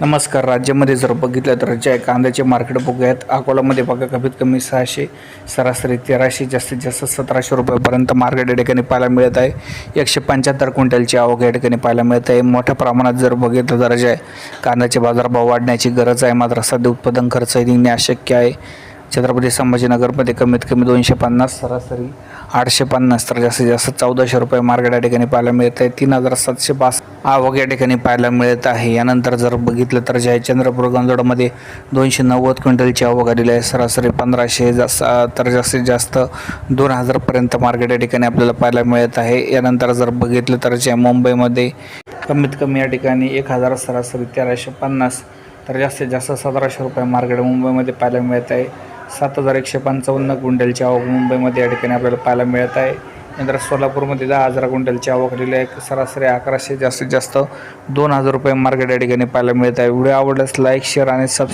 नमस्कार. राज्यामध्ये जर बघितलं तर राज्य आहे कांद्याचे मार्केट बघूयात अकोलामध्ये बघा कमीत कमी सहाशे सरासरी तेराशे जास्तीत जास्त सतराशे रुपयापर्यंत मार्केट या ठिकाणी पाहायला मिळत आहे. एकशे पंच्याहत्तर क्विंटलची आवक या ठिकाणी पाहायला मिळत आहे. मोठ्या प्रमाणात जर बघितलं तर राज्य आहे कांद्याचे बाजारभाव वाढण्याची गरज आहे मात्र सध्या उत्पादन खर्च निघणे अशक्य आहे. छत्रपती संभाजीनगरमध्ये कमीत कमी दोनशे पन्नास सरासरी आठशे पन्नास तर जास्तीत जास्त चौदाशे रुपये मार्केट या ठिकाणी पाहायला मिळत आहे. तीन हजार सातशे पाच आवक या ठिकाणी पाहायला मिळत आहे. यानंतर जर बघितलं तर जे आहे चंद्रपूर गंजोडमध्ये दोनशे नव्वद क्विंटलची आवक आलेली आहे. सरासरी पंधराशे जास्त तर जास्तीत जास्त दोन हजारपर्यंत मार्केट या ठिकाणी आपल्याला पाहायला मिळत आहे. यानंतर जर बघितलं तर जे आहे मुंबईमध्ये कमीत कमी या ठिकाणी एक हजार सरासरी तेराशे पन्नास तर जास्तीत जास्त सतराशे रुपये मार्केट मुंबईमध्ये पाहायला मिळत आहे. सात हजार एकशे पंचावन्न क्विंटलची आवक मुंबईमध्ये या ठिकाणी आपल्याला पाहायला मिळत आहे. नंतर सोलापूरमध्ये दहा हजार क्विंटलची आवक आलेली आहे. सरासरी अकराशे जास्तीत जास्त दोन हजार रुपये मार्केट या ठिकाणी पाहायला मिळत आहे. व्हिडिओ आवडल्यास लाईक शेअर आणि सबस्क्राईब